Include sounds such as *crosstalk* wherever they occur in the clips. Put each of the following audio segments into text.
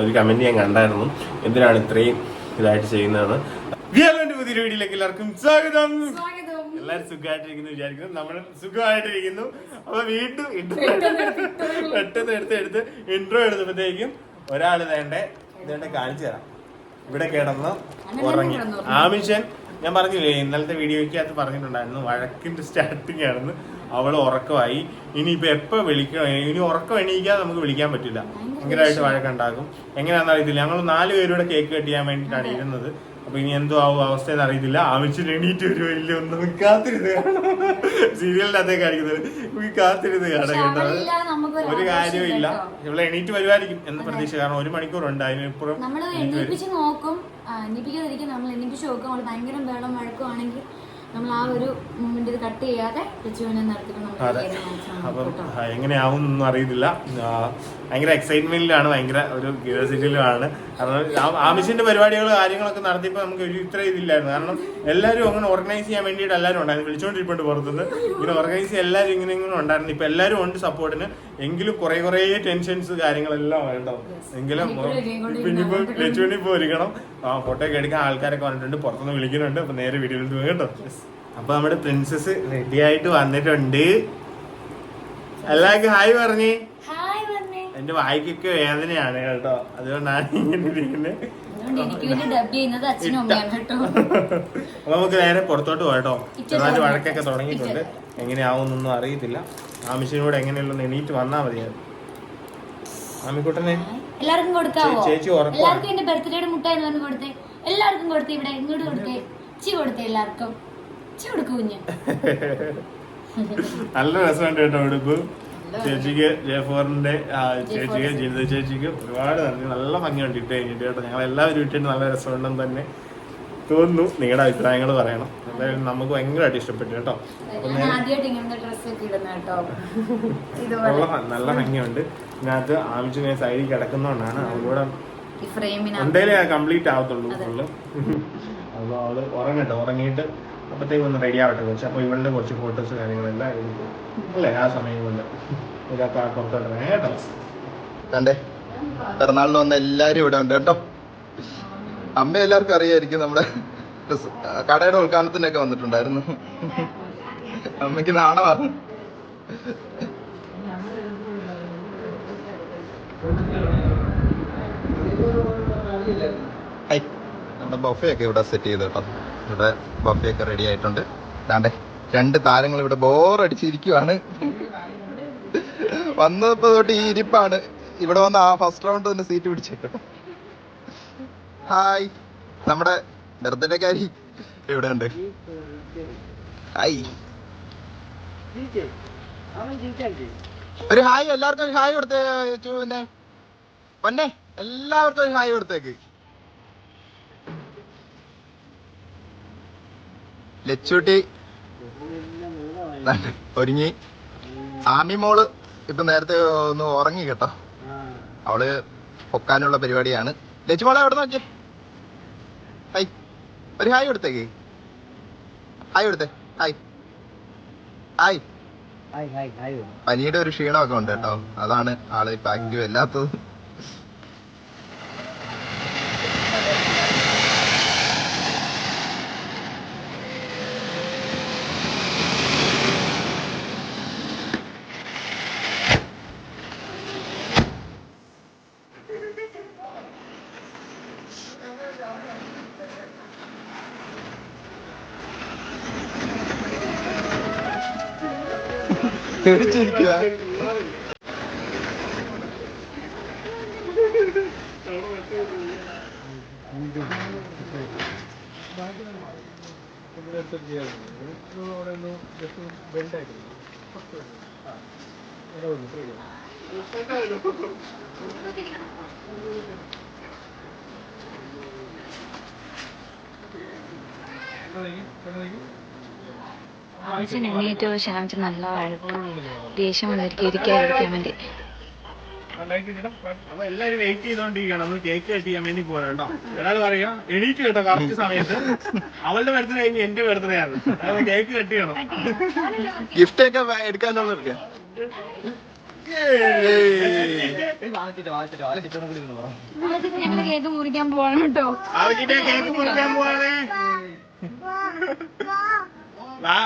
ഒരു കമന്റ് ഞാൻ കണ്ടായിരുന്നു. എന്തിനാണ് ഇത്രയും ഇതായിട്ട് ചെയ്യുന്നതാണ് വിയാലോന്റെ പുതിയ വീഡിയോയിലേക്ക് എല്ലാവർക്കും സ്വാഗതം. എല്ലാവരും സുഖമായിട്ടിരിക്കുന്നു വിചാരിക്കുന്നു. നമ്മൾ സുഖമായിട്ടിരിക്കുന്നു. അപ്പൊ വീണ്ടും intro പെട്ടെന്ന് എടുത്ത് എടുത്ത് ഇൻട്രോ എടുത്തപ്പോഴത്തേക്കും ഒരാൾ വേണ്ടേ ഇതേണ്ട കാണിച്ചു തരാം. ഇവിടെ കിടന്ന് ഉറങ്ങി. ആമിഷൻ ഞാൻ പറഞ്ഞില്ലേ ഇന്നലത്തെ വീഡിയോയ്ക്ക് അത് പറഞ്ഞിട്ടുണ്ടായിരുന്നു വഴക്കിന്റെ സ്റ്റാർട്ടിംഗ് ആണെന്ന്. അവൾ ഉറക്കമായി. ഇനിയിപ്പോൾ എപ്പോ വിളിക്കണം ഇനി ഉറക്കം എണീക്കാതെ നമുക്ക് വിളിക്കാൻ പറ്റില്ല. ഭയങ്കരമായിട്ട് വഴക്കുണ്ടാക്കും. എങ്ങനെയാണെന്ന് അറിയത്തില്ല. ഞങ്ങൾ നാല് പേരുടെ കേക്ക് കട്ട് ചെയ്യാൻ വേണ്ടിയിട്ടാണ് ഇരുന്നത്. അപ്പൊ ഇനി എന്തോ ആവും അവസ്ഥ എന്ന് അറിയത്തില്ല ആവശ്യം എണീറ്റ് വരുമോ ഇല്ല ഒന്നും കാത്തിരുന്ന് അതേ കാണിക്കുന്നത്. കാത്തിരുന്ന് കാണാൻ കേട്ടോ. ഒരു കാര്യവും ഇല്ല. ഇവിടെ എണീറ്റ് വരുമായിരിക്കും എന്ന് പ്രതീക്ഷ. കാരണം ഒരു അതിനിപ്പുറം നമ്മൾ എണീറ്റ് വരും നോക്കും. നമ്മൾ നോക്കും. ഭയങ്കര വെള്ളം വഴക്കുവാണെങ്കിൽ നമ്മൾ ആ ഒരു മൊമെന്റ് ഇത് കട്ട് ചെയ്യാതെ അതെ. എങ്ങനെയാവും എന്നൊന്നും അറിയത്തില്ല. ഭയങ്കര എക്സൈറ്റ്മെന്റിലാണ് ഭയങ്കര ഒരു ക്യൂരിയോസിറ്റിയിലുമാണ് കാരണം ആമിഷിന്റെ പരിപാടികൾ കാര്യങ്ങളൊക്കെ നടത്തിയപ്പോൾ നമുക്ക് ഒരു ഇത്ര ഇതില്ലായിരുന്നു. കാരണം എല്ലാവരും അങ്ങനെ ഓർഗനൈസ് ചെയ്യാൻ വേണ്ടിയിട്ട് എല്ലാവരും ഉണ്ടായിരുന്നു. വിളിച്ചുകൊണ്ടിരിപ്പുണ്ട് പുറത്തുനിന്ന്. ഇങ്ങനെ ഓർഗനൈസ് ചെയ്യാൻ എല്ലാവരും ഇങ്ങനെ ഇങ്ങനെ ഉണ്ടായിരുന്നു. ഇപ്പൊ എല്ലാവരും ഉണ്ട് സപ്പോർട്ടിന് എങ്കിലും കുറെ കുറെ ടെൻഷൻസ് കാര്യങ്ങളെല്ലാം ഉണ്ടാവും എങ്കിലും പിന്നിപ്പോ ലച്ചുവിനെ ഇപ്പൊ ഒരുക്കണം ആ ഫോട്ടോ ഒക്കെ എടുക്കാൻ ആൾക്കാരൊക്കെ വന്നിട്ടുണ്ട്. പുറത്തുനിന്ന് വിളിക്കുന്നുണ്ട്. അപ്പൊ നേരെ വീഡിയോയിൽ പോകും കേട്ടോ. അപ്പൊ നമ്മുടെ പ്രിൻസസ് റെഡി ആയിട്ട് വന്നിട്ടുണ്ട്. എല്ലാവർക്കും ഹായ് പറഞ്ഞേ. എന്റെ വായിക്കൊക്കെ വേദനയാണ് കേട്ടോ. അതുകൊണ്ടാണ് ഇങ്ങനെ ഇരിക്കുന്നത് അതുകൊണ്ട് എനിക്ക് വേണ്ടി ഡബ് ചെയ്യുന്നത് അച്ഛനും അമ്മയാണ് കേട്ടോ. അപ്പൊ നമുക്ക് നേരെ പുറത്തോട്ട് പോകട്ടോ ചെറുതായിട്ട്. വഴക്കൊക്കെ തുടങ്ങിയിട്ടുണ്ട്. എങ്ങനെയാവുന്നൊന്നും അറിയത്തില്ല. ആമിഷിനോട് എങ്ങനെയുള്ള എണീറ്റ് വന്നാ മതിയായിരുന്നു ആമിക്കുട്ടനെ എല്ലാവർക്കും കൊടുക്കാവോ? ചേച്ചി. എല്ലാവർക്കും എന്റെ ബർത്ത്ഡേയുടെ മുട്ടായി വന്ന് കൊടുത്തേ. എല്ലാവർക്കും കൊടുത്തേ ഇവിടെ. ഇങ്ങോട്ട് കൊടുത്തേ. ചി കൊടുത്തേ എല്ലാവർക്കും. ചി കൊടുക്കൂ കുഞ്ഞ്. *laughs* നല്ല രസമുണ്ട് കേട്ടോ ഉടുപ്പ്. ചേച്ചിക്ക് ജയഫോറിന്റെ ഫോറിന്റെ ചേച്ചിക്ക് ജീവിത ചേച്ചിക്ക് ഒരുപാട് നന്ദി. നല്ല ഭംഗിയുണ്ട് ഇട്ട് കഴിഞ്ഞിട്ട് കേട്ടോ. ഞങ്ങൾ എല്ലാവരും ഇട്ടിട്ട് നല്ല രസമുണ്ടെന്ന് തന്നെ തോന്നുന്നു. നിങ്ങളുടെ അഭിപ്രായങ്ങൾ പറയണം. എന്തായാലും നമുക്ക് ഭയങ്കരമായിട്ട് ഇഷ്ടപ്പെട്ടു കേട്ടോ. നല്ല നല്ല ഭംഗിയുണ്ട്. ഇതിനകത്ത് ആവശ്യം സൈഡിൽ കിടക്കുന്നോണ്ടാണ് അവളൂടെ ഫ്രെയിമിന് എന്തായാലും കംപ്ലീറ്റ് ആവത്തുള്ളൂ ഫുള്ള് *laughs* അപ്പോൾ അവൾ ഉറങ്ങട്ടെ. ഉറങ്ങിയിട്ട് അപ്പത്തേക്ക് ഒന്ന് റെഡി ആവട്ടെ കുറച്ച് അപ്പോൾ ഇവളുടെ കുറച്ച് ഫോട്ടോസ് കാര്യങ്ങളെല്ലാം എടുക്കും അല്ലേ? ആ സമയം കൊണ്ട്. ആ പുറത്തോട്ട് കേട്ടോ? കണ്ടേ? പിറന്നാളിന് വന്ന എല്ലാരും ഇവിടെ ഉണ്ട് കേട്ടോ. അമ്മ എല്ലാവർക്കും അറിയായിരിക്കും നമ്മുടെ കടയുടെ ഉദ്ഘാടനത്തിനൊക്കെ വന്നിട്ടുണ്ടായിരുന്നു. അമ്മയ്ക്ക് നാണമാണ് ഹൈ നമ്മുടെ ബഫയൊക്കെ ഇവിടെ സെറ്റ് ചെയ്ത് കേട്ടോ. ഇവിടെ ബഫയൊക്കെ റെഡി ആയിട്ടുണ്ട്. ദാണ്ടേ രണ്ട് താരങ്ങൾ ഇവിടെ ബോറടിച്ചിരിക്കുവാണ് വന്നപ്പോ തൊട്ട് ഈ ഇരിപ്പാണ്. ഇവിടെ വന്ന് ആ ഫസ്റ്റ് റൗണ്ട് തന്നെ സീറ്റ് പിടിച്ചേട്ടോ ഹായ് നമ്മുടെ ബർത്ത്ഡേക്കാരി എവിടെ ഉണ്ട്. ഹായ് ഒരു ഹായ് എല്ലാവർക്കും ഒരു ഹായ് കൊടുത്തേ ചൂവിന്റെ പൊന്നെ എല്ലാവർക്കും ഒരു ഹായ് കൊടുത്തേക്ക്. ലച്ചൂട്ടി. ഒരുങ്ങി. ആമി മോൾ ഇപ്പൊ നേരത്തെ ഒന്ന് ഉറങ്ങി കേട്ടോ. അവൾ പൊക്കാനുള്ള പരിപാടിയാണ്. ലച്ചു മോളെ എവിടെ നോക്കി ഹായ്. ഒരു ഹായ് കൊടുത്തേക്ക്. ഹായ് കൊടുത്തേ. ഹായ്. ഹായ്. പനിയുടെ ഒരു ക്ഷീണമൊക്കെ ഉണ്ട് കേട്ടോ. അതാണ് ആൾ ഇപ്പൊ ആക്റ്റീവ് അല്ലാത്തത് പേടിച്ചിരിക്കുക ആവശ്യം എണ്ണീറ്റ് ശാന്തി നല്ല വഴക്കും. ദേഷ്യം വന്നിരിക്കും ഇരിക്കാതിരിക്കാൻ വേണ്ടി. എല്ലാരും വെയിറ്റ് ചെയ്തോണ്ടിരിക്കണം നമ്മൾ കേക്ക് കട്ട് ചെയ്യാൻ വേണ്ടി പോകണം കേട്ടോ. ഒരാൾ പറയാ എണീറ്റ് കേട്ടോ കറക്റ്റ് സമയത്ത്. അവളുടെ ബർത്ത്ഡേ കഴിഞ്ഞ് എന്റെ ബർത്ത്ഡേ ആണ്. കേക്ക് കട്ട് ചെയ്യണം ഗിഫ്റ്റ് ഒക്കെ എടുക്കാന്നുള്ളത് ഞങ്ങൾ കേക്ക് മുറിക്കാൻ പോകണം കേട്ടോ. കേക്ക് മുറിക്കാൻ പോവാണേ? വാ.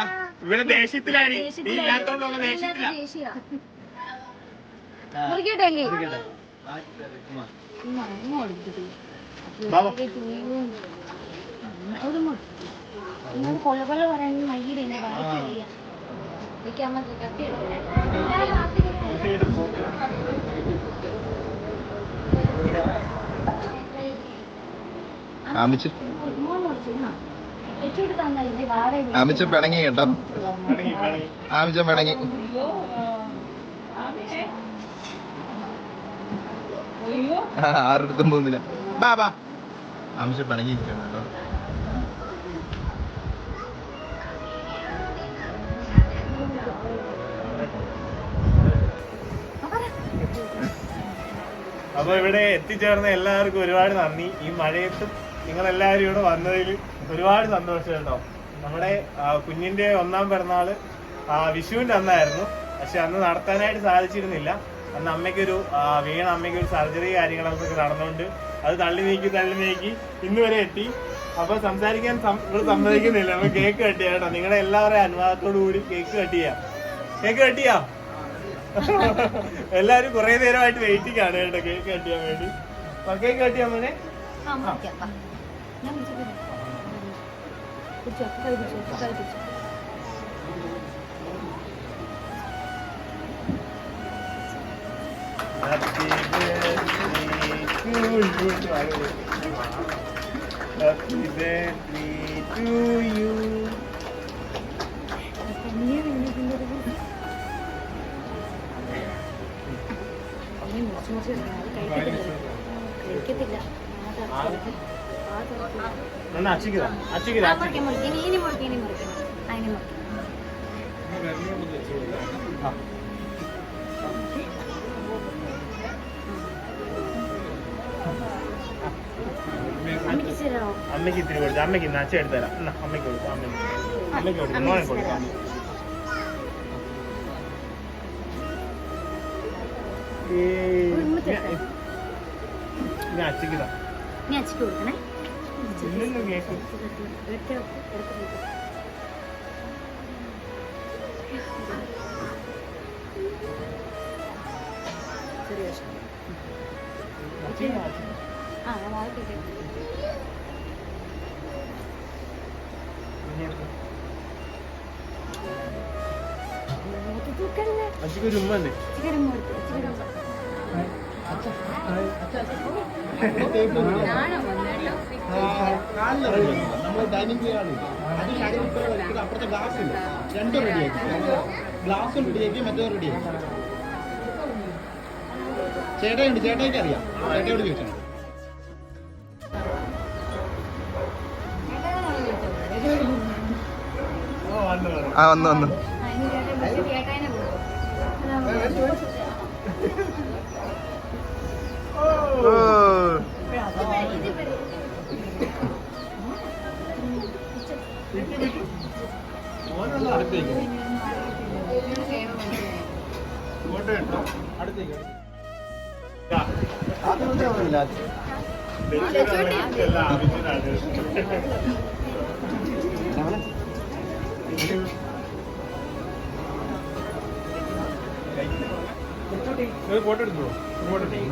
ഇവിടെ ദേഷ്യത്തിലാണ് നീ ഇല്ലാത്തോണ്ടുള്ള ദേഷ്യത്തിലാ. ഇങ്ങോട്ട് കൊള്ള കൊള്ള പറയാൻ മയ്യുടെ എന്റെ വായിക്കറിയ വെക്കാൻ കത്തി ആമിച്ച്. ആമിച്ച് പിണങ്ങി കേട്ടോ. ആമിച്ച പിണങ്ങി. ആ, ആരുടെ പോകുന്നില്ല. ബാ ബാ. ആമിച്ച പിണങ്ങി കേട്ടോ. അപ്പൊ ഇവിടെ എത്തിച്ചേർന്ന എല്ലാവർക്കും ഒരുപാട് നന്ദി. ഈ മഴയത്തും നിങ്ങൾ എല്ലാവരും ഇവിടെ വന്നതിൽ ഒരുപാട് സന്തോഷം കേട്ടോ. നമ്മുടെ കുഞ്ഞിന്റെ ഒന്നാം പിറന്നാൾ വിഷുവിന്റെ അന്നായിരുന്നു. പക്ഷെ അന്ന് നടത്താനായിട്ട് സാധിച്ചിരുന്നില്ല. അന്ന് അമ്മയ്ക്കൊരു വീണ അമ്മയ്ക്ക് ഒരു സർജറി കാര്യങ്ങളൊക്കെ നടന്നുകൊണ്ട് അത് തള്ളി നീക്കി തള്ളി നീക്കി ഇന്ന് വരെ എത്തി. അപ്പൊ സംസാരിക്കാൻ ഇവിടെ സമ്മതിക്കുന്നില്ല. അപ്പൊ കേക്ക് കട്ട് ചെയ്യാം കേട്ടോ. നിങ്ങളുടെ എല്ലാവരുടെയും അനുവാദത്തോടു കൂടി കേക്ക് കട്ട് ചെയ്യാം. കേക്ക് കട്ട് ചെയ്യാം? എല്ലാരും കുറെ നേരമായിട്ട് വെയിറ്റിംഗ് ആണ് കേട്ടോ കേക്ക് കട്ട് ചെയ്യാൻ വേണ്ടി. കേക്ക് കട്ട് ചെയ്യാൻ മോനെ. മുറിക്കാം വാ. ഞാൻ മുറിച്ചിട്ട് പിടിച്ചോ കൈ പിടിച്ചോ കൈ പിടിച്ചോ Happy birthday to you. Happy birthday to you. മുറിക്കാം. ആ, ഇനി മുറിക്കാം. അമ്മയ്ക്ക് ഇത്തിരി കൊടുത്തു അമ്മയ്ക്ക് ഇന്ന് അച്ഛൻ എടുത്തരാം എന്നാ അമ്മയ്ക്ക് കൊടുത്തു അമ്മയ്ക്ക് അമ്മയ്ക്ക് കൊടുത്തു മോനെ കൊടുക്കാം ഞാൻ അച്ചിക്കതാ ഞാൻ അച്ഛക്ക് കൊടുക്കണേ. ആ വായിക്കട്ടെ അച്ചിക്ക് ഒരു ഉമ്മ ഉണ്ട് ചിക്കൻ നമ്മൾ ഡൈനിങ് അപ്പുറത്തെ ഗ്ലാസ് റെഡിയാക്കി ഗ്ലാസും റെഡിയാക്കി ചേട്ടയുണ്ട് ചേട്ടയ്ക്ക് അറിയാം ചേട്ടയോട് ചോദിച്ചാൽ ആ വന്നു വന്നു. ഫോട്ടോ എടുത്തോ ഫോട്ടോ ആമിക്കിളി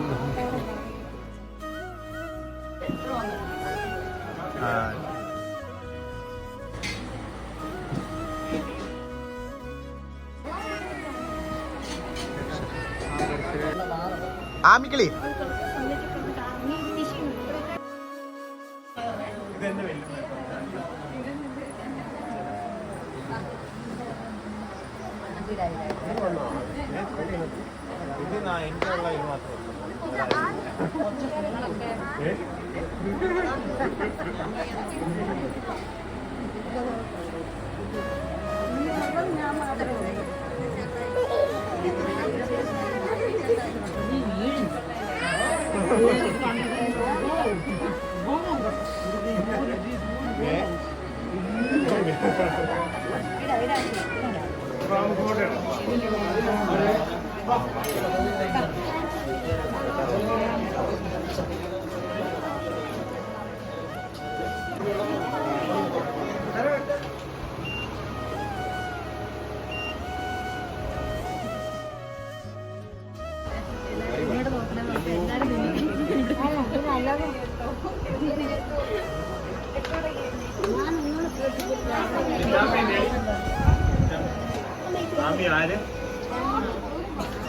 ഇതെന്റെ ഞാൻ മാത്രമേ ഏ? *laughs* ഏ?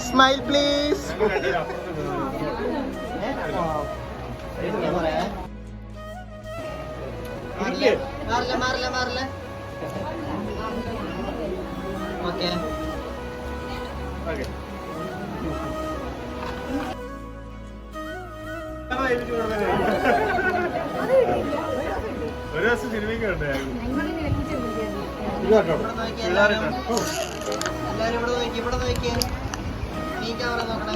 സ്മൈൽ പ്ലീസ് മാറില്ല? മാറില്ല മാറില്ല ഓക്കെ. ഒരു ദിവസം ഇവിടെ നോക്കി ഇവിടെ നോക്കി ഇവിടെ നോക്കി നീ ക്യാമറ നോക്കണേ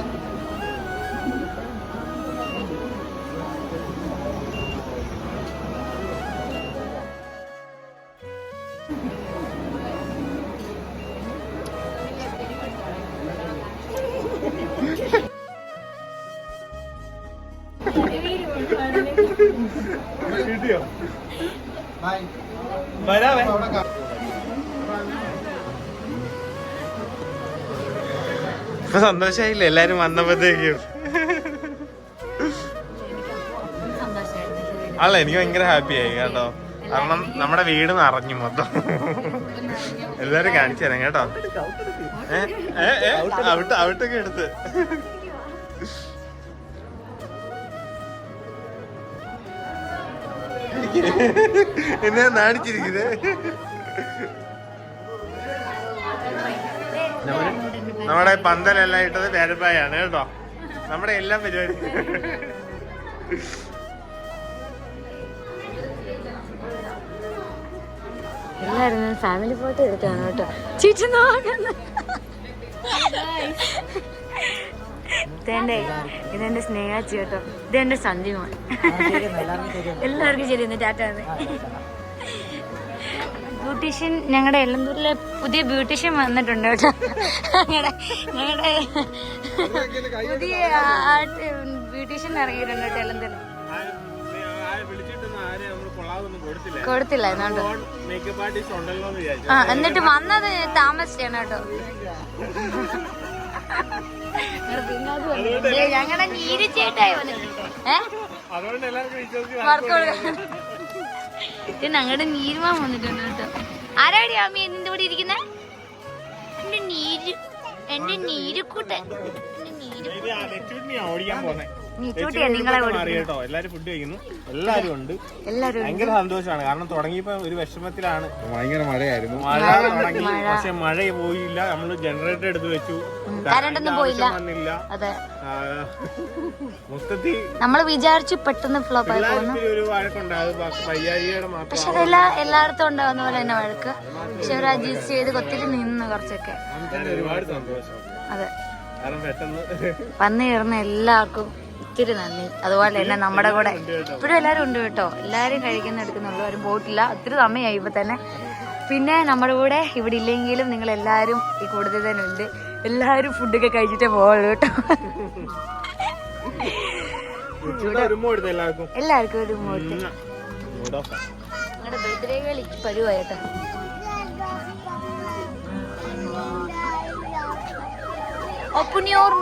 കിട്ടിയോ വരാവേ. ഇപ്പൊ സന്തോഷായില്ലേ? എല്ലാരും വന്നപ്പോഴത്തേക്കും. അല്ല എനിക്ക് ഭയങ്കര ഹാപ്പി ആയി കേട്ടോ. കാരണം നമ്മുടെ വീട് നിറഞ്ഞു മൊത്തം. എല്ലാരും കാണിച്ചു തരാം കേട്ടോ. ഏ അവിട്ട് അവിട്ടൊക്കെ എടുത്ത്. എന്നെ നാണിച്ചിരിക്കുന്നത് നമ്മുടെ പന്തലെല്ലാം ഇട്ടത് പേരപ്പായാണ് കേട്ടോ. നമ്മുടെ എല്ലാം പരിപാടി. എല്ലാരും ഫാമിലി ഫോട്ടോ എടുത്താണ് കേട്ടോ. ചേച്ചി നോക്കുന്നു ഇതെന്റെ ഇതെന്റെ സ്നേഹാച്ചി കേട്ടോ ഇതെന്റെ സന്ധിമോ എല്ലാവർക്കും ശരി ഇന്ന് ടാറ്റാന്ന് ബ്യൂട്ടീഷ്യൻ ഞങ്ങളുടെ എല്ലന്തൂരിലെ പുതിയ ബ്യൂട്ടീഷ്യൻ വന്നിട്ടുണ്ട് കേട്ടോ. ഞങ്ങളുടെ ഞങ്ങളുടെ പുതിയ ബ്യൂട്ടീഷ്യൻ ഇറങ്ങിയിട്ടുണ്ട് കേട്ടോ എല്ലന്തൂരിൽ കൊടുത്തില്ല ആ എന്നിട്ട് വന്നത് താമസിച്ചാണ് കേട്ടോ. ഞങ്ങളുടെ നീരിച്ചേട്ടായി വന്നിട്ട് ഏ? അതുകൊണ്ട് എല്ലാവർക്കും വിശ്വസിച്ച് വർക്ക് കൊടുക്കാൻ. ഇത് ഞങ്ങളുടെ നീരുമാൻ വന്നിട്ടുണ്ട് കേട്ടോ. ആരാടി അമ്മി നിന്റെ കൂടെ ഇരിക്കുന്നെ? എന്റെ നീര് എന്റെ നീരുക്കൂട്ടൻ എന്റെ നീര് ഓടിക്കാൻ പോന്നെ. നിങ്ങളെ എല്ലാരും ഫുഡ് കഴിക്കുന്നു. എല്ലാരും ഉണ്ട്. എല്ലാരും ഭയങ്കര സന്തോഷമാണ്. കാരണം തുടങ്ങിയപ്പോ ഒരു വിഷമത്തിലാണ്. ഭയങ്കര മഴയായിരുന്നു. മഴ തുടങ്ങി. പക്ഷെ മഴ പോയില്ല. നമ്മൾ ജനറേറ്റർ എടുത്ത് വെച്ചു. കറണ്ട് പോയില്ല. വന്നില്ല. അതെ. മൊത്തത്തിൽ നമ്മൾ വിചാരിച്ചു പെട്ടെന്ന് ഫ്ലോപ്പ് ആയി ഒരു പക്ഷെ അതെല്ലാം എല്ലായിടത്തും ഉണ്ടാവുന്ന പോലെ തന്നെ വഴക്ക്. പക്ഷെ അവർ അഡ്ജസ്റ്റ് ചെയ്ത് കൊത്തിരി നിന്ന് കുറച്ചൊക്കെ. ഒരുപാട് സന്തോഷം. അതെ. കാരണം പെട്ടെന്ന് വന്നു കയറുന്ന എല്ലാവർക്കും ഒത്തിരി നന്ദി. അതുപോലെ തന്നെ നമ്മുടെ കൂടെ ഇപ്പോഴും എല്ലാവരും ഉണ്ട് കേട്ടോ. എല്ലാവരും കഴിക്കുന്ന എടുക്കുന്നുള്ളൂ ആരും പോയിട്ടില്ല ഒത്തിരി സമയമായി ഇപ്പൊ തന്നെ. പിന്നെ നമ്മുടെ കൂടെ ഇവിടെ ഇല്ലെങ്കിലും നിങ്ങൾ എല്ലാവരും ഈ കൂടുതൽ തന്നെ ഉണ്ട്. എല്ലാവരും ഫുഡൊക്കെ കഴിച്ചിട്ടേ പോകുള്ളൂ കേട്ടോ. എല്ലാവർക്കും. എല്ലാവർക്കും ഒരു ഓഫ് നിങ്ങളുടെ ബർത്ത്ഡേ കളി പരുവായി കേട്ടോ. ഓപ്പൺ യുവർ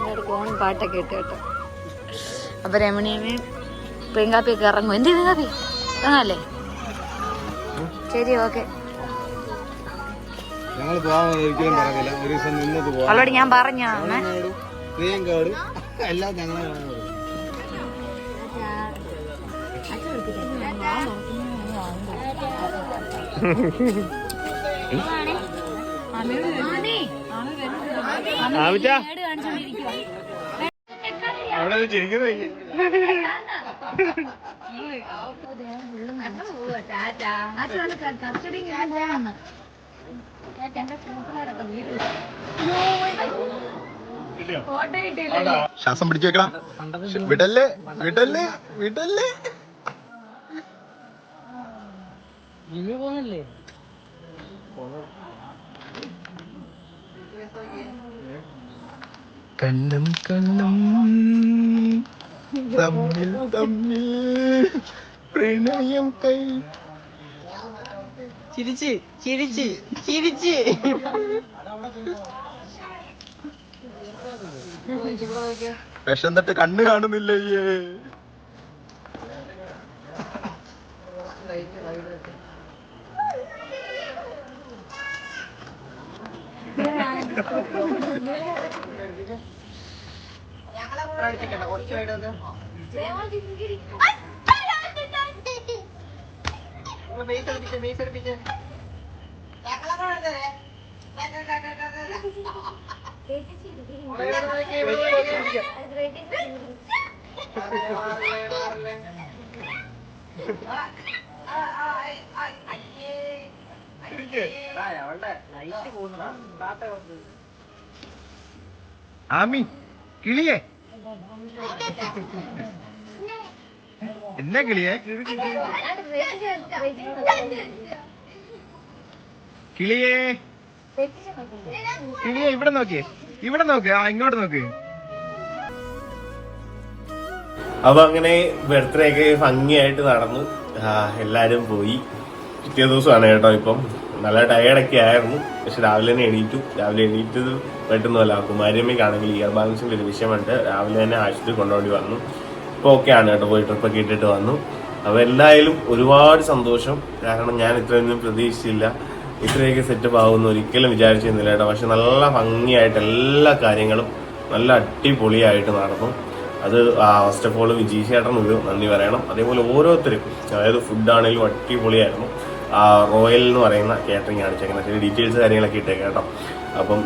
മൗത്ത് ഓണം പാട്ടൊക്കെ ഇട്ട് കേട്ടോ. അപ്പൊ രമണിയമ്മയും പെങ്കാപ്പിയൊക്കെ ഇറങ്ങും എന്ത് ചെയ്തു കാപ്പി ഇറങ്ങാല്ലേ? ശരി ഓക്കെ. അവളോട് ഞാൻ പറഞ്ഞാണ് പ്രിയങ്കോട് എല്ലാം ഞങ്ങളെ ആമിച്ചാ അവിടെ ചിരിക്കുന്നത് ശ്വാസം പിടിച്ചു വെക്കണം വിടല്ലേ? വിടല്ലേ? വിടല്ലേ? കണ്ണും കണ്ണും തമ്മിൽ തമ്മിൽ പ്രണയം കൈ. ചിരിച്ച് ചിരിച്ച് ചിരിച്ച്. വിഷം തട്ട് കണ്ണ് കാണുന്നില്ലേ *laughs* കാത്ത ആമി കിളിയേ. എന്നാ കിളിയെ? കിളിയെ? കിളിയെ ഇവിടെ നോക്കിയേ ഇവിടെ നോക്ക്. ആ ഇങ്ങോട്ട് നോക്ക്. അപ്പൊ അങ്ങനെ ബർത്ത്ഡേ ഒക്കെ ഭംഗിയായിട്ട് നടന്നു. എല്ലാരും പോയി. പിറ്റേ ദിവസമാണ് കേട്ടോ ഇപ്പം. നല്ല ടയേർഡൊക്കെ ആയിരുന്നു. പക്ഷെ രാവിലെ തന്നെ എണീറ്റു. രാവിലെ എണീറ്റത് പെട്ടെന്നല്ല കുമാരിയമ്മയ്ക്കാണെങ്കിൽ ഇയർ ബാലൻസിന്റെ ഒരു വിഷയമുണ്ട്. രാവിലെ തന്നെ ആശുപത്രി കൊണ്ടുപോയി വന്നു. ഇപ്പൊ ആണ് കേട്ടോ. പോയി ട്രിപ്പൊക്കെ ഇട്ടിട്ട് വന്നു. അപ്പൊ എന്തായാലും ഒരുപാട് സന്തോഷം. കാരണം ഞാൻ ഇത്രയൊന്നും പ്രതീക്ഷിച്ചില്ല. ഇത്രയൊക്കെ സെറ്റപ്പ് ആവുമെന്ന് ഒരിക്കലും വിചാരിച്ചിരുന്നില്ല കേട്ടോ. പക്ഷെ നല്ല ഭംഗിയായിട്ട് എല്ലാ കാര്യങ്ങളും നല്ല അടിപൊളിയായിട്ട് നടന്നു. അത് ഫസ്റ്റ് ഓഫ് ഓൾ വിജയ് ചേട്ടൻ ഒരു നന്ദി പറയണം. അതേപോലെ ഓരോരുത്തരും അതായത് ഫുഡാണെങ്കിലും അടിപൊളിയായിരുന്നു. റോയൽ എന്ന് പറയുന്ന കാറ്ററിംഗ് ആണ് ചേക്കുന്നത് ചെറിയ ഡീറ്റെയിൽസ് കാര്യങ്ങളൊക്കെ ഇട്ടേക്കാം കേട്ടോ. അപ്പം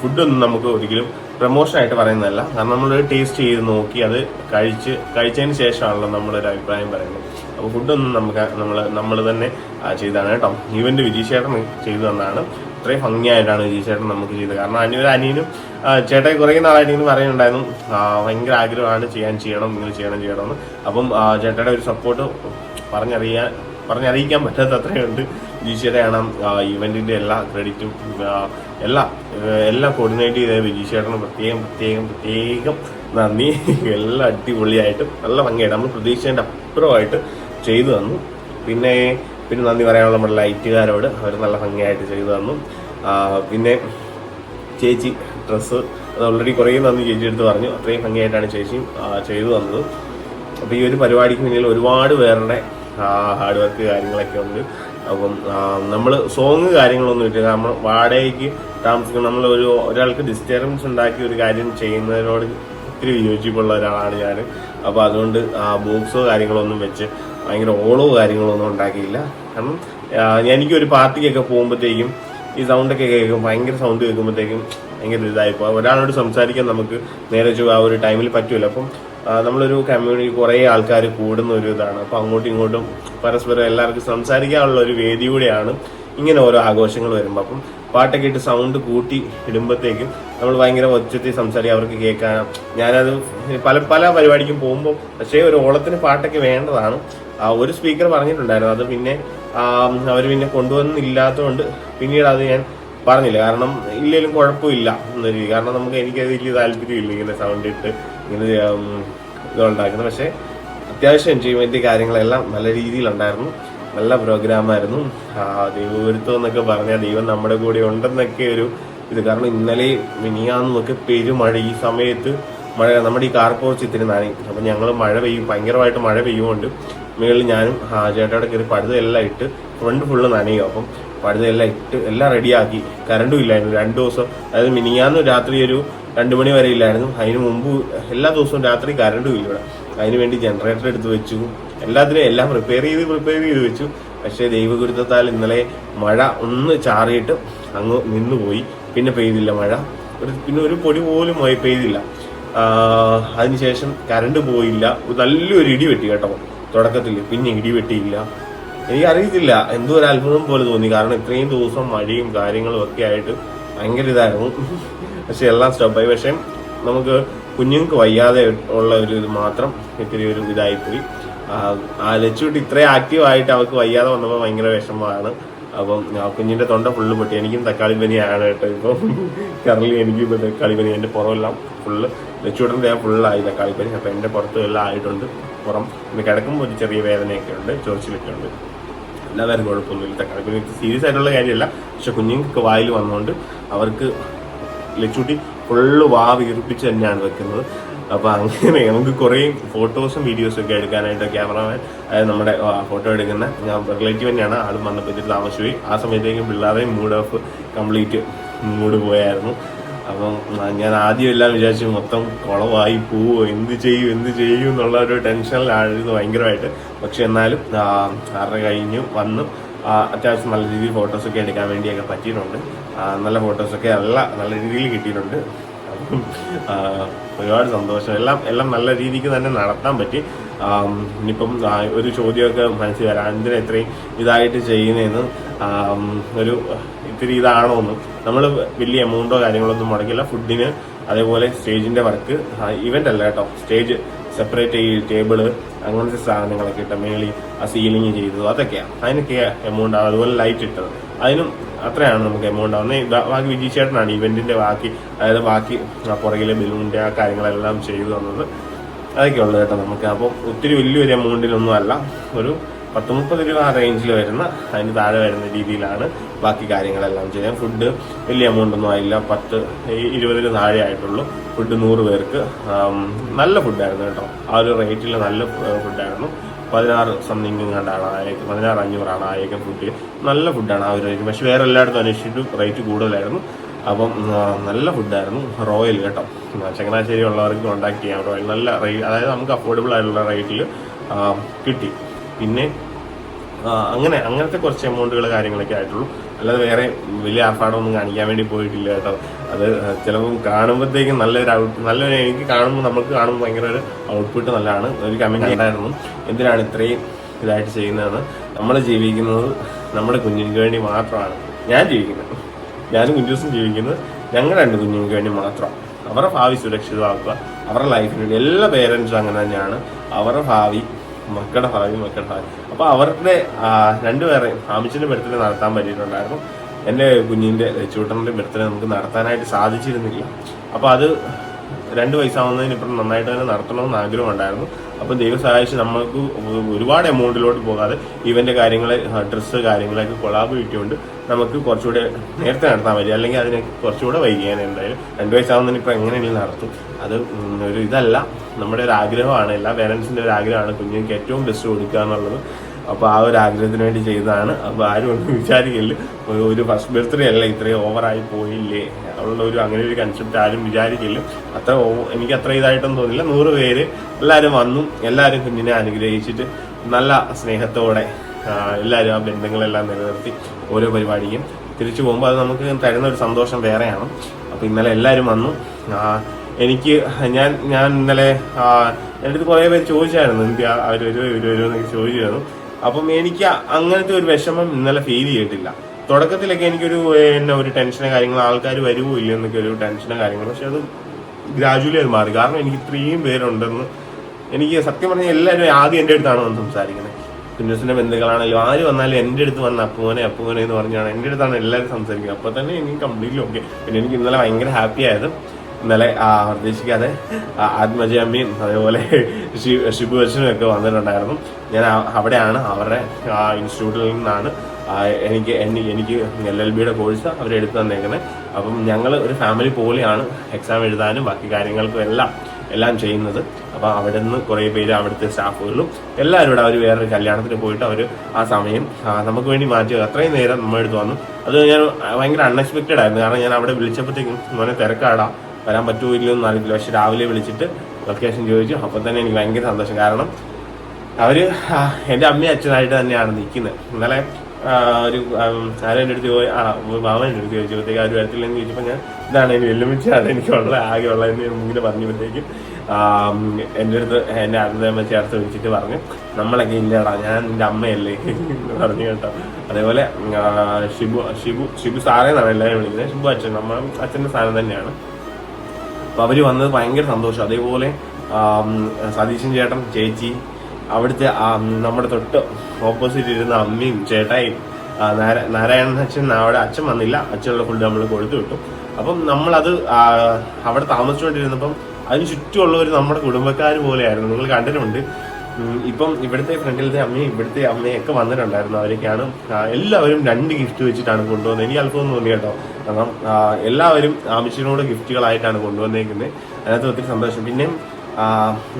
ഫുഡൊന്നും നമുക്ക് ഒരിക്കലും പ്രൊമോഷൻ ആയിട്ട് പറയുന്നതല്ല. കാരണം നമ്മൾ ടേസ്റ്റ് ചെയ്ത് നോക്കി അത് കഴിച്ച് കഴിച്ചതിന് ശേഷമാണല്ലോ നമ്മളൊരു അഭിപ്രായം പറയുന്നത്. അപ്പോൾ ഫുഡൊന്നും നമുക്ക് നമ്മൾ നമ്മൾ തന്നെ ആ, ചെയ്തതാണ് കേട്ടോ. ഈവന്റ് വിജയ് ചേട്ടൻ ചെയ്തു തന്നാണ് ഇത്രയും ഭംഗിയായിട്ടാണ് വിജയ് ചേട്ടൻ നമുക്ക് ചെയ്തത്. കാരണം അനിയൊരു അനിയനും ചേട്ടൻ കുറേ നാളായിട്ട് പറയുന്നുണ്ടായിരുന്നു. ഭയങ്കര ആഗ്രഹമാണ് ചെയ്യാൻ ചെയ്യണം നിങ്ങൾ ചെയ്യണം ചെയ്യണമെന്ന് അപ്പം ചേട്ടയുടെ ഒരു സപ്പോർട്ട് പറഞ്ഞറിയാൻ പറഞ്ഞറിയിക്കാൻ പറ്റാത്ത അത്രയുണ്ട്. വിജീഷേട്ടയാണ് ഇവന്റിന്റെ എല്ലാ ക്രെഡിറ്റും എല്ലാ എല്ലാം കോർഡിനേറ്റ് ചെയ്ത വിജീഷേട്ടന് പ്രത്യേകം പ്രത്യേകം പ്രത്യേകം നന്ദി. എല്ലാം അടിപൊളിയായിട്ട് നല്ല ഭംഗിയായിട്ട് നമ്മൾ പ്രതീക്ഷേന്റെ അപ്പുറമായിട്ട് ചെയ്തു തന്നു. പിന്നെ പിന്നെ നന്ദി പറയാനുള്ള നമ്മുടെ ലൈറ്റുകാരോട് അവർ നല്ല ഭംഗിയായിട്ട് ചെയ്തു തന്നു. പിന്നെ ചേച്ചി ഡ്രസ്സ് അത് ഓൾറെഡി കുറേ നന്ദി ചേച്ചി എടുത്ത് പറഞ്ഞു. അത്രയും ഭംഗിയായിട്ടാണ് ചേച്ചിയും ചെയ്തു തന്നത്. അപ്പോൾ ഈ ഒരു പരിപാടിക്ക് പിന്നിൽ ഒരുപാട് പേരുടെ ഹാർഡ് വർക്ക് കാര്യങ്ങളൊക്കെ ഉണ്ട്. അപ്പം നമ്മൾ സോങ് കാര്യങ്ങളൊന്നും ഇല്ല നമ്മൾ വാടകയ്ക്ക് താമസിക്കുന്ന നമ്മൾ ഒരു ഒരാൾക്ക് ഡിസ്റ്റർബൻസ് ഉണ്ടാക്കി ഒരു കാര്യം ചെയ്യുന്നതിനോട് ഒത്തിരി വിയോജിപ്പുള്ള ഒരാളാണ് ഞാൻ അപ്പോൾ അതുകൊണ്ട് ആ ബോക്സോ കാര്യങ്ങളൊന്നും വെച്ച് ഭയങ്കര ഓളോ കാര്യങ്ങളോ ഒന്നും ഉണ്ടാക്കിയില്ല. കാരണം എനിക്കൊരു പാർട്ടിക്കൊക്കെ പോകുമ്പോഴത്തേക്കും ഈ സൗണ്ടൊക്കെ കേൾക്കും ഭയങ്കര സൗണ്ട് കേൾക്കുമ്പോഴത്തേക്കും ഭയങ്കര ഇതായിപ്പോൾ ഒരാളോട് സംസാരിക്കാൻ നമുക്ക് നേരെ ആ ഒരു ടൈമിൽ പറ്റൂല. അപ്പം നമ്മളൊരു കമ്മ്യൂണിറ്റി കുറേ ആൾക്കാർ കൂടുന്ന ഒരു ഇതാണ്. അപ്പോൾ അങ്ങോട്ടും ഇങ്ങോട്ടും പരസ്പരം എല്ലാവർക്കും സംസാരിക്കാനുള്ള ഒരു വേദി കൂടെയാണ് ഇങ്ങനെ ഓരോ ആഘോഷങ്ങൾ വരുമ്പോൾ അപ്പം പാട്ടൊക്കെ ഇട്ട് സൗണ്ട് കൂട്ടി ഇടുമ്പോഴത്തേക്കും നമ്മൾ ഭയങ്കര ഒച്ചത്തിൽ സംസാരിക്കുക അവർക്ക് കേൾക്കാൻ. ഞാനത് പല പല പരിപാടിക്കും പോകുമ്പോൾ പക്ഷേ ഒരു ഓളത്തിന് പാട്ടൊക്കെ വേണ്ടതാണ്. ഒരു സ്പീക്കർ പറഞ്ഞിട്ടുണ്ടായിരുന്നു. അത് പിന്നെ അവർ പിന്നെ കൊണ്ടുവന്നില്ലാത്തതുകൊണ്ട് പിന്നീട് അത് ഞാൻ പറഞ്ഞില്ല. കാരണം ഇല്ലെങ്കിലും കുഴപ്പമില്ല എന്നൊരു രീതി. കാരണം നമുക്ക് എനിക്കത് വലിയ താല്പര്യമില്ല ഇങ്ങനെ സൗണ്ട് ഇട്ട്. ഇങ്ങനെ ഇതുണ്ടാക്കുന്നത് പക്ഷേ അത്യാവശ്യം എൻജോയ്മെന്റ് കാര്യങ്ങളെല്ലാം നല്ല രീതിയിലുണ്ടായിരുന്നു. നല്ല പ്രോഗ്രാമായിരുന്നു. ദൈവഗുരുത്വം എന്നൊക്കെ പറഞ്ഞാൽ ദൈവം നമ്മുടെ കൂടെ ഉണ്ടെന്നൊക്കെ ഒരു ഇത്. കാരണം ഇന്നലെ മിനിയാന്നൊക്കെ പെരുമഴ ഈ സമയത്ത് മഴ നമ്മുടെ ഈ കാർ ഇത്തിരി അപ്പം ഞങ്ങൾ മഴ പെയ്യും ഭയങ്കരമായിട്ട് മഴ പെയ്യുമുണ്ട് മുകളിൽ ഞാനും ചേട്ടയുടെ കയറി പഴുതെല്ലാം ഇട്ട് ഫ്രണ്ട് ഫുള്ള് നനയും. അപ്പം പഴുതെല്ലാം ഇട്ട് എല്ലാം റെഡിയാക്കി കറണ്ടും ഇല്ലായിരുന്നു. രണ്ടു ദിവസം അതായത് മിനിയാന്ന് രാത്രി ഒരു രണ്ടു മണി വരെ ഇല്ലായിരുന്നു. അതിന് മുമ്പ് എല്ലാ ദിവസവും രാത്രി കറണ്ടും ഇല്ല അതിന് വേണ്ടി ജനറേറ്റർ എടുത്ത് വെച്ചു. എല്ലാത്തിനും എല്ലാം പ്രിപ്പയർ ചെയ്ത് പ്രിപ്പയർ ചെയ്ത് വെച്ചു. പക്ഷേ ദൈവഗുരുത്വത്താൽ ഇന്നലെ മഴ ഒന്ന് ചാറിയിട്ട് അങ്ങ് നിന്നുപോയി. പിന്നെ പെയ്തില്ല മഴ. ഒരു പിന്നെ ഒരു പൊടി പോലും പോയി പെയ്തില്ല. അതിനുശേഷം കറണ്ട് പോയില്ല. നല്ലൊരു ഇടി വെട്ടി കേട്ടോ. തുടക്കത്തിൽ പിന്നെ ഇടി വെട്ടിയില്ല. എനിക്ക് അറിയത്തില്ല എന്തോ ഒരു അത്ഭുതം പോലെ തോന്നി. കാരണം ഇത്രയും ദിവസം മഴയും കാര്യങ്ങളും ഒക്കെ ആയിട്ട് ഭയങ്കര ഇതായിരുന്നു. പക്ഷെ എല്ലാം സ്റ്റോപ്പായി പക്ഷേ നമുക്ക് കുഞ്ഞുങ്ങൾക്ക് വയ്യാതെ ഉള്ള ഒരു ഇത് മാത്രം ഇത്തിരി ഒരു ഇതായിപ്പോയി. ആ, ലച്ചുകുട്ടി ഇത്രയും ആക്റ്റീവ് ആയിട്ട് അവൾക്ക് വയ്യാതെ വന്നപ്പോൾ ഭയങ്കര വിഷമമാണ്. അപ്പം ആ കുഞ്ഞിന്റെ തൊണ്ട ഫുള്ള് പൊട്ടി. എനിക്കും തക്കാളി പനിയാണ് കേട്ടോ ഇപ്പം. കറലി എനിക്കും ഇപ്പം തക്കാളി പനി. എന്റെ പുറമെല്ലാം ഫുള്ള് ലച്ചുവിടുന്നത് ഞാൻ ഫുള്ളായി തക്കാളി പനി. അപ്പം എന്റെ പുറത്തും എല്ലാം ആയിട്ടുണ്ട്. പുറം. പിന്നെ കിടക്കുമ്പോൾ ഒരു ചെറിയ വേദനയൊക്കെ ഉണ്ട്. ചോർച്ചിലൊക്കെ ഉണ്ട്. എല്ലാവരും കുഴപ്പമൊന്നുമില്ല. തക്കാളി പനി സീരിയസ് ആയിട്ടുള്ള കാര്യമല്ല. പക്ഷെ കുഞ്ഞുങ്ങൾക്ക് വായിൽ വന്നുകൊണ്ട് അവർക്ക് ലച്ചൂട്ടി ഫുള്ള് വാ വീർപ്പിച്ച് തന്നെയാണ് വെക്കുന്നത്. അപ്പൊ അങ്ങനെ നമുക്ക് കുറേ ഫോട്ടോസും വീഡിയോസും ഒക്കെ എടുക്കാനായിട്ട് ക്യാമറമാൻ അതായത് നമ്മുടെ ഫോട്ടോ എടുക്കുന്ന ഞാൻ റിലേറ്റീവ് തന്നെയാണ്. ആളും വന്നപ്പോൾ ഇതിൽ താമസിച്ചുപോയി. ആ സമയത്തേക്കും പിള്ളേരെയും മൂഡ് ഓഫ് കംപ്ലീറ്റ് മൂഡ് പോയായിരുന്നു. അപ്പം ഞാൻ ആദ്യം എല്ലാം വിചാരിച്ചു മൊത്തം കുളമായി പോവോ എന്ത് ചെയ്യും എന്ത് ചെയ്യും എന്നുള്ള ഒരു ടെൻഷനിലായിരുന്നു ഭയങ്കരമായിട്ട്. പക്ഷെ എന്നാലും ആറര കഴിഞ്ഞു വന്നു അത്യാവശ്യം നല്ല രീതിയിൽ ഫോട്ടോസൊക്കെ എടുക്കാൻ വേണ്ടിയൊക്കെ പറ്റിയിട്ടുണ്ട്. നല്ല ഫോട്ടോസൊക്കെ നല്ല നല്ല രീതിയിൽ കിട്ടിയിട്ടുണ്ട്. ഒരുപാട് സന്തോഷം. എല്ലാം എല്ലാം നല്ല രീതിക്ക് തന്നെ നടത്താൻ പറ്റി. ഇനിയിപ്പം ഒരു ചോദ്യമൊക്കെ മനസ്സിൽ വരാം. എന്തിനാ ഇത്രയും ഇതായിട്ട് ചെയ്യുന്നതെന്ന്? ഒരു ഇത്തിരി ഇതാണോ എന്ന്. നമ്മൾ വലിയ എമൗണ്ടോ കാര്യങ്ങളൊന്നും മുടക്കില്ല. ഫുഡിന് അതേപോലെ സ്റ്റേജിന്റെ വർക്ക് ഇവന്റ് അല്ല കേട്ടോ. സ്റ്റേജ് സെപ്പറേറ്റ് ഈ ടേബിൾ അങ്ങനത്തെ സാധനങ്ങളൊക്കെ ഇട്ട മേളി ആ സീലിംഗ് ചെയ്തത് അതൊക്കെയാണ് അതിനൊക്കെ എമൗണ്ട് അതുപോലെ ലൈറ്റ് ഇട്ടത്. അതിനും അത്രയാണ് നമുക്ക് എമൗണ്ട് ആവുന്നത്. ബാക്കി വിജയ് ചേട്ടനാണ് ഇവന്റിന്റെ ബാക്കി അതായത് ബാക്കി പുറകിലെ ബലൂണിന്റെ ആ കാര്യങ്ങളെല്ലാം ചെയ്തു തന്നത്. അതൊക്കെ ഉള്ളത് കേട്ടോ നമുക്ക്. അപ്പോൾ ഒത്തിരി വലിയൊരു എമൗണ്ടിലൊന്നും അല്ല. ഒരു പത്ത് മുപ്പത് രൂപ ആ റേഞ്ചിൽ വരുന്ന അതിന് താഴെ വരുന്ന രീതിയിലാണ് ബാക്കി കാര്യങ്ങളെല്ലാം ചെയ്യാം ഫുഡ് വലിയ എമൗണ്ട് ഒന്നും ആയില്ല. പത്ത് ഇരുപതിന് താഴെ ആയിട്ടുള്ളൂ. ഫുഡ് നൂറ് പേർക്ക്. നല്ല ഫുഡായിരുന്നു കേട്ടോ. ആ ഒരു റേറ്റിൽ നല്ല ഫുഡായിരുന്നു പതിനാറ് സംതിങ് കണ്ടാണ് ആയേക്ക് പതിനാറ് അഞ്ഞൂറാണ് ആയേക്കും ഫുഡ് നല്ല ഫുഡാണ് ആ ഒരു റേറ്റ് പക്ഷേ വേറെ എല്ലായിടത്തും അന്വേഷിച്ചിട്ട് റേറ്റ് കൂടുതലായിരുന്നു. അപ്പം നല്ല ഫുഡായിരുന്നു റോയൽ കേട്ടോ. ചങ്ങനാശ്ശേരി ഉള്ളവർക്ക് കോണ്ടാക്ട് ചെയ്യാം. റോയൽ നല്ല റേറ്റ് അതായത് നമുക്ക് അഫോർഡബിൾ ആയിട്ടുള്ള റേറ്റിൽ കിട്ടി. പിന്നെ അങ്ങനെ അങ്ങനത്തെ കുറച്ച് എമൗണ്ടുകൾ കാര്യങ്ങളൊക്കെ ആയിട്ടുള്ളൂ. അല്ലാതെ വേറെ വലിയ ആർഭാടമൊന്നും കാണിക്കാൻ വേണ്ടി പോയിട്ടില്ല കേട്ടോ. അത് ചിലപ്പോൾ കാണുമ്പോഴത്തേക്കും നല്ലൊരു ഔട്ട് നല്ലൊരു എനിക്ക് കാണുമ്പോൾ നമുക്ക് കാണുമ്പോൾ ഭയങ്കര ഒരു ഔട്ട്പുട്ട് നല്ലതാണ്. ഒരു കമന്റ് ഉണ്ടായിരുന്നു. എന്തിനാണ് ഇത്രയും ഇതായിട്ട് ചെയ്യുന്നതെന്ന്? നമ്മൾ ജീവിക്കുന്നത് നമ്മുടെ കുഞ്ഞിന് വേണ്ടി മാത്രമാണ്. ഞാൻ ജീവിക്കുന്നത്. ഞാനും കുഞ്ഞൂസും ജീവിക്കുന്നത് ഞങ്ങൾ രണ്ട് കുഞ്ഞുങ്ങൾക്ക് വേണ്ടി മാത്രമാണ്. അവരുടെ ഭാവി സുരക്ഷിതമാക്കുക. അവരുടെ ലൈഫിന് വേണ്ടി എല്ലാ പേരൻസും അങ്ങനെ തന്നെയാണ്. അവരുടെ ഭാവി മക്കളുടെ ഭാവി മക്കളുടെ ഭാവി. അപ്പൊ അവരുടെ രണ്ടുപേരെയും രണ്ടുപേരെ ആമിച്ചിന്റെ ബർത്ത്ഡേ നടത്താൻ പറ്റിയിട്ടുണ്ടായിരുന്നു. എന്റെ കുഞ്ഞിന്റെ ചൂട്ടന്റെ ബർത്ത്ഡേ നമുക്ക് നടത്താനായിട്ട് സാധിച്ചിരുന്നില്ല. അപ്പൊ അത് രണ്ട് വയസ്സാവുന്നതിന് ഇപ്പം നന്നായിട്ട് തന്നെ നടത്തണമെന്ന് ആഗ്രഹം ഉണ്ടായിരുന്നു അപ്പം ദൈവം സഹായിച്ച് നമുക്ക് ഒരുപാട് എമൗണ്ടിലോട്ട് പോകാതെ ഇവന്റെ കാര്യങ്ങളെ ഡ്രസ്സ് കാര്യങ്ങളൊക്കെ കൊളാബ് കിട്ടിയോണ്ട് നമുക്ക് കുറച്ചുകൂടെ നേരത്തെ നടത്താൻ പറ്റി. അല്ലെങ്കിൽ അതിനെ കുറച്ചുകൂടെ വൈകിയാണ് എന്തായാലും രണ്ട് വയസ്സാവുന്നതിന് ഇപ്പം എങ്ങനെയെങ്കിലും നടത്തും. അത് ഒരു ഇതല്ല. നമ്മുടെ ഒരു ആഗ്രഹമാണ് എല്ലാ പേരൻസിന്റെ ഒരു ആഗ്രഹമാണ് കുഞ്ഞുങ്ങൾക്ക് ഏറ്റവും ബെസ്റ്റ് കൊടുക്കുക എന്നുള്ളത്. അപ്പൊ ആ ഒരു ആഗ്രഹത്തിന് വേണ്ടി ചെയ്തതാണ്. അപ്പൊ ആരും ഒന്നും വിചാരിക്കില്ല. ഒരു- ഫസ്റ്റ് ബർത്ത്ഡേ അല്ല ഇത്രയും ഓവറായി പോയില്ലേ. ഉള്ള ഒരു അങ്ങനെ ഒരു കൺസെപ്റ്റ് ആരും വിചാരിക്കില്ല. അത്ര എനിക്ക് അത്ര ഇതായിട്ടൊന്നും തോന്നില്ല. നൂറ് പേര് എല്ലാവരും വന്നു. എല്ലാവരും കുഞ്ഞിനെ അനുഗ്രഹിച്ചിട്ട് നല്ല സ്നേഹത്തോടെ എല്ലാവരും ആ ബന്ധങ്ങളെല്ലാം നിലനിർത്തി ഓരോ പരിപാടിയും തിരിച്ചു പോകുമ്പോൾ അത് നമുക്ക് തരുന്ന ഒരു സന്തോഷം വേറെയാണ്. അപ്പൊ ഇന്നലെ എല്ലാവരും വന്നു. എനിക്ക് ഞാൻ ഞാൻ ഇന്നലെ എന്റെ അടുത്ത് കുറേ പേര് ചോദിച്ചായിരുന്നു എനിക്ക് അവർ ഒരു ഇവർ ഒരു എന്നൊക്കെ ചോദിച്ചായിരുന്നു അപ്പം എനിക്ക് അങ്ങനത്തെ ഒരു വിഷമം ഇന്നലെ ഫീൽ ചെയ്തിട്ടില്ല. തുടക്കത്തിലൊക്കെ എനിക്കൊരു എന്നെ ഒരു ടെൻഷനോ കാര്യങ്ങളോ ആൾക്കാർ വരുമോ ഇല്ലയോ എന്നൊക്കെ ഒരു ടെൻഷനോ കാര്യങ്ങളോ പക്ഷെ അത് ഗ്രാജുവലി അത് മാറി. കാരണം എനിക്ക് ഇത്രയും പേരുണ്ടെന്ന് എനിക്ക് സത്യം പറഞ്ഞാൽ എല്ലാവരും ആദ്യം എന്റെ അടുത്താണ് വന്ന് സംസാരിക്കുന്നത്. കുഞ്ഞുസിന്റെ ബന്ധുക്കളാണെങ്കിലും ആര് വന്നാലും എന്റെ അടുത്ത് വന്ന അപ്പുവനെ അപ്പുവനെ എന്ന് പറഞ്ഞാണ് എന്റെ അടുത്താണ് എല്ലാവരും സംസാരിക്കുന്നത്. അപ്പോൾ തന്നെ എനിക്ക് കംപ്ലീറ്റ്ലി ഓക്കെ പിന്നെ എനിക്ക് ഇന്നലെ ഭയങ്കര ഹാപ്പി ആയത്. ഇന്നലെ പ്രതീക്ഷിക്കാതെ ആത്മജി അമ്മയും അതേപോലെ *laughs* ഷിബു അച്ഛനും ഒക്കെ വന്നിട്ടുണ്ടായിരുന്നു. ഞാൻ അവിടെയാണ് അവരുടെ ഇൻസ്റ്റിറ്റ്യൂട്ടിൽ നിന്നാണ് എനിക്ക് എനിക്ക് എൽ എൽ ബിയുടെ കോഴ്സ് അവരെടുത്ത് തന്നേക്കുന്നത് അപ്പം ഞങ്ങൾ ഒരു ഫാമിലി പോലെയാണ് എക്സാം എഴുതാനും ബാക്കി കാര്യങ്ങൾക്കും എല്ലാം എല്ലാം ചെയ്യുന്നത്. അപ്പം അവിടെ നിന്ന് കുറേ പേര് അവിടുത്തെ സ്റ്റാഫുകളും എല്ലാവരും കൂടെ അവർ വേറൊരു കല്യാണത്തിന് പോയിട്ട് അവർ ആ സമയം നമുക്ക് വേണ്ടി മാറ്റി അത്രയും നേരം നമ്മൾ എടുത്ത് വന്നു. അത് ഞാൻ ഭയങ്കര അൺഎക്സ്പെക്റ്റഡ് ആയിരുന്നു. കാരണം ഞാൻ അവിടെ വിളിച്ചപ്പോഴത്തേക്കും മോനെ തിരക്കാടാ. വരാൻ പറ്റുമോ ഇല്ലയോ എന്ന് അറിയില്ല പക്ഷെ രാവിലെ വിളിച്ചിട്ട് ലൊക്കേഷൻ ചോദിച്ചു. അപ്പം തന്നെ എനിക്ക് ഭയങ്കര സന്തോഷം. കാരണം അവർ എന്റെ അമ്മയും അച്ഛനായിട്ട് തന്നെയാണ് നിൽക്കുന്നത്. ഇന്നലെ ഒരു ആരും എന്റെ അടുത്ത് പോയി ആ മാമൻ എന്റെ അടുത്ത് ചോദിച്ചപ്പോഴത്തേക്ക് ആരും വരത്തില്ലെന്ന് ചോദിച്ചപ്പോൾ ഞാൻ ഇതാണ് എനിക്ക് വെല്ലുമിച്ചാണ് എനിക്കുള്ള ആകെയുള്ള എന്ന് മുമ്പിൽ പറഞ്ഞപ്പോഴത്തേക്കും എന്റെ അടുത്ത് എന്റെ അമ്മ ചേർത്ത് വിളിച്ചിട്ട് പറഞ്ഞു നമ്മളൊക്കെ ഇല്ലടാ. ഞാൻ നിന്റെ അമ്മയല്ലേ? പറഞ്ഞു കേട്ടോ. അതേപോലെ ഷിബു ഷിബു ഷിബു സാറേ എന്നാണ് എല്ലാവരും വിളിക്കുന്നത്. ഷിബു അച്ഛൻ നമ്മൾ അച്ഛന്റെ സാധനം തന്നെയാണ്. അപ്പൊ അവർ വന്നത് ഭയങ്കര സന്തോഷം. അതേപോലെ സതീശൻ ചേട്ടൻ ചേച്ചി അവിടുത്തെ നമ്മുടെ തൊട്ട് ഓപ്പോസിറ്റ് ഇരുന്ന അമ്മയും ചേട്ടായും നാരായണൻ അച്ഛൻ അവിടെ അച്ഛൻ വന്നില്ല. അച്ഛനുള്ള ഫുഡ് നമ്മൾ കൊടുത്തു വിട്ടു. അപ്പം നമ്മളത് അവിടെ താമസിച്ചുകൊണ്ടിരുന്നപ്പം അതിന് ചുറ്റുമുള്ളവർ നമ്മുടെ കുടുംബക്കാർ പോലെയായിരുന്നു. നിങ്ങൾ കണ്ടിട്ടുണ്ട്. ഇപ്പം ഇവിടുത്തെ ഫ്രണ്ടിലത്തെ അമ്മയും ഇവിടുത്തെ അമ്മയൊക്കെ വന്നിട്ടുണ്ടായിരുന്നു. അവരൊക്കെയാണ് എല്ലാവരും രണ്ട് ഗിഫ്റ്റ് വെച്ചിട്ടാണ് കൊണ്ടുവന്നത്. എനിക്ക് അല്പം തോന്നി കേട്ടോ. കാരണം എല്ലാവരും ആമിഷിനോട് ഗിഫ്റ്റുകളായിട്ടാണ് കൊണ്ടുവന്നേക്കുന്നത്. അതിനകത്ത് ഒത്തിരി സന്തോഷം. പിന്നെ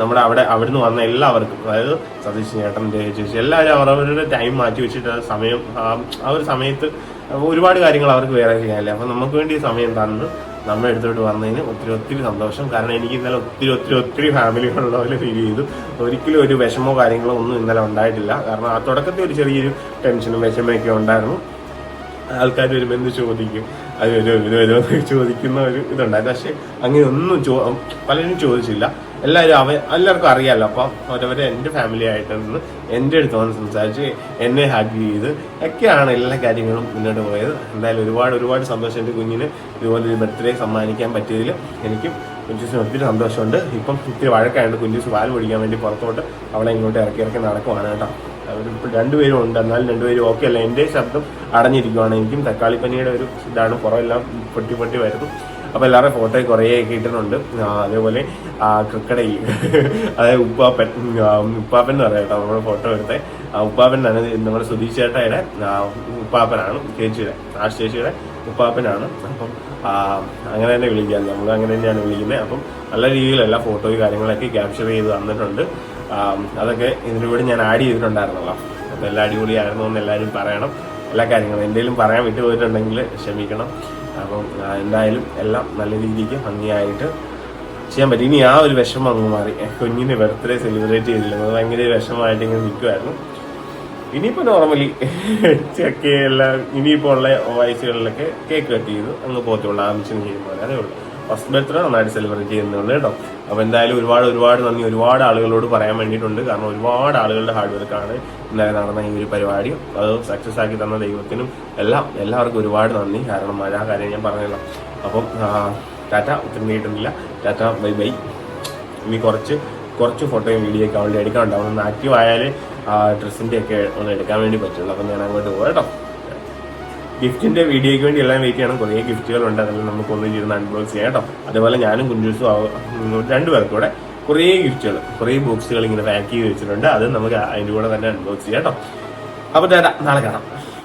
നമ്മുടെ അവിടെ അവിടുന്ന് വന്ന എല്ലാവർക്കും അതായത് സതീഷ് ചേട്ടൻ ചേച്ചി എല്ലാവരും അവരവരുടെ ടൈം മാറ്റി വെച്ചിട്ട് സമയം ആ ഒരു സമയത്ത് ഒരുപാട് കാര്യങ്ങൾ അവർക്ക് വേറെ ചെയ്യാനില്ല. അപ്പം നമുക്ക് വേണ്ടി സമയം തന്ന് നമ്മൾ എടുത്തോട്ട് വന്നതിന് ഒത്തിരി ഒത്തിരി സന്തോഷം. കാരണം എനിക്ക് ഇന്നലെ ഒത്തിരി ഒത്തിരി ഒത്തിരി ഫാമിലികളുള്ള പോലെ ഫീൽ ചെയ്തു. ഒരിക്കലും ഒരു വിഷമോ കാര്യങ്ങളോ ഒന്നും ഇന്നലെ ഉണ്ടായിട്ടില്ല. കാരണം ആ തുടക്കത്തിൽ ഒരു ചെറിയൊരു ടെൻഷനും വിഷമയൊക്കെ ഉണ്ടായിരുന്നു. ആൾക്കാർ വരുമ്പോൾ എന്ത് ചോദിക്കും? അത് വരുമോ ചോദിക്കുന്ന ഒരു ഇതുണ്ടായിരുന്നു. പക്ഷെ അങ്ങനെ ഒന്നും ചോ പലരും ചോദിച്ചില്ല. എല്ലാവരും അവ എല്ലാവർക്കും അറിയാമല്ലോ അപ്പം അവരവരെ എന്റെ ഫാമിലി ആയിട്ട് നിന്ന് എന്റെ അടുത്ത് വന്ന് സംസാരിച്ച് എന്നെ ഹാപ്പി ചെയ്ത് ഒക്കെയാണ് എല്ലാ കാര്യങ്ങളും മുന്നോട്ട് പോയത്. എന്തായാലും ഒരുപാട് ഒരുപാട് സന്തോഷം എന്റെ കുഞ്ഞിന്. ഇതുപോലെ ഒരു ബർത്ത്ഡേ സമ്മാനിക്കാൻ പറ്റിയതിൽ എനിക്കും കുഞ്ചൂസിന് ഒത്തിരി സന്തോഷമുണ്ട്. ഇപ്പം ഇത്തിരി വഴക്കായിട്ട് കുഞ്ചൂസ് പാൽ പൊടിക്കാൻ വേണ്ടി പുറത്തോട്ട് അവളെ ഇങ്ങോട്ട് ഇറക്കി ഇറക്കി നടക്കുവാണ് കേട്ടോ. അവരിപ്പോൾ രണ്ടുപേരും ഉണ്ട്. എന്നാലും രണ്ടുപേരും ഓക്കെ അല്ല. എന്റെ ശബ്ദം അടഞ്ഞിരിക്കുവാണ്. എനിക്കും തക്കാളിപ്പനിയുടെ ഒരു ഇതാണ്. പുറമെല്ലാം പൊട്ടി പൊട്ടി വരുന്നു. അപ്പോൾ എല്ലാവരുടെ ഫോട്ടോ കുറേ കിട്ടുന്നുണ്ട്. അതേപോലെ ക്രിക്കടയിൽ അതായത് ഉപ്പാപ്പൻ ഉപ്പാപ്പൻ എന്ന് പറയാം കേട്ടോ നമ്മുടെ ഫോട്ടോ എടുത്തേ. ഉപ്പാപ്പൻ ഉപ്പാപ്പനാണ് നമ്മുടെ സുധീഷ് ചേട്ടയുടെ ഉപ്പാപ്പനാണ് ചേച്ചിയുടെ ആ ചേച്ചിയുടെ ഉപ്പാപ്പനാണ്. അപ്പം അങ്ങനെ തന്നെ വിളിക്കാം. നമ്മൾ അങ്ങനെ തന്നെയാണ് വിളിക്കുന്നത്. അപ്പം നല്ല രീതിയിലുള്ള ഫോട്ടോയും കാര്യങ്ങളൊക്കെ ക്യാപ്ചർ ചെയ്ത് തന്നിട്ടുണ്ട്. അതൊക്കെ ഇതിലൂടെ ഞാൻ ആഡ് ചെയ്തിട്ടുണ്ടായിരുന്നല്ലോ. അപ്പോൾ എല്ലാം അടിപൊളിയായിരുന്നു എന്ന് എല്ലാവരും പറയണം. എല്ലാ കാര്യങ്ങളും എന്തെങ്കിലും പറയാൻ വിട്ടുപോയിട്ടുണ്ടെങ്കിൽ ക്ഷമിക്കണം. അപ്പം എന്തായാലും എല്ലാം നല്ല രീതിക്ക് ഭംഗിയായിട്ട് ചെയ്യാൻ പറ്റി. ഇനി ആ ഒരു വിഷമം അങ്ങ് മാറി. കുഞ്ഞിന്റെ ബർത്ത്ഡേ സെലിബ്രേറ്റ് ചെയ്തില്ല. ഭയങ്കര വിഷമമായിട്ട് ഇങ്ങനെ നിൽക്കുമായിരുന്നു ഇനിയിപ്പോൾ നോർമലി ചെക്ക് എല്ലാം ഇനിയിപ്പോൾ ഉള്ള വയസ്സുകളിലൊക്കെ കേക്ക് കട്ട് ചെയ്തു അങ്ങ് പോകത്തുള്ളൂ. ആവശ്യം ചെയ്യുമ്പോൾ അതേ ഉള്ളൂ. ഫസ്റ്റ് ബർത്ത്ഡേ നന്നായിട്ട് സെലിബ്രേറ്റ് ചെയ്യുന്നുണ്ട് കേട്ടോ. അപ്പോൾ എന്തായാലും ഒരുപാട് ഒരുപാട് നന്ദി. ഒരുപാട് ആളുകളോട് പറയാൻ വേണ്ടിയിട്ടുണ്ട്. കാരണം ഒരുപാട് ആളുകളുടെ ഹാർഡ് വർക്ക് ഇന്നലെ നടന്ന ഈ ഒരു പരിപാടി അത് സക്സസ് ആക്കി തന്ന ദൈവത്തിനും എല്ലാം എല്ലാവർക്കും ഒരുപാട് നന്ദി. കാരണം മഴ കാര്യം ഞാൻ പറഞ്ഞല്ലോ. അപ്പം ടാറ്റ ഒത്തിരി നീട്ടുന്നില്ല ടാറ്റ ബൈ ബൈ. ഇനി കുറച്ച് കുറച്ച് ഫോട്ടോയും വീഡിയോ ഒക്കെ അവളുടെ എടുക്കാനുണ്ടാവും ഒന്ന് ആക്റ്റീവ് ആയാലേ ഡ്രസ്സിന്റെ ഒക്കെ ഒന്ന് എടുക്കാൻ വേണ്ടി പറ്റുള്ളൂ. അപ്പം ഞാൻ അങ്ങോട്ട് പോകാം കേട്ടോ. ഗിഫ്റ്റിന്റെ വീഡിയോയ്ക്ക് വേണ്ടി എല്ലാം വെയിറ്റ് ചെയ്യണം. കുറേ ഗിഫ്റ്റുകൾ ഉണ്ട്. അതെല്ലാം നമുക്ക് ഒന്നും ചെയ്യുന്ന അൺബോക്സ് ചെയ്യാം കേട്ടോ. അതേപോലെ ഞാനും കുഞ്ചൂസും രണ്ടുപേർക്കൂടെ കുറേ ഗിഫ്റ്റുകൾ കുറേ ബോക്സുകൾ ഇങ്ങനെ പാക്ക് ചെയ്ത് വെച്ചിട്ടുണ്ട്. അത് നമുക്ക് അതിന്റെ കൂടെ തന്നെ അൺബോക്സ് ചെയ്യാം കേട്ടോ. അപ്പോൾ നാളെ കാണാം.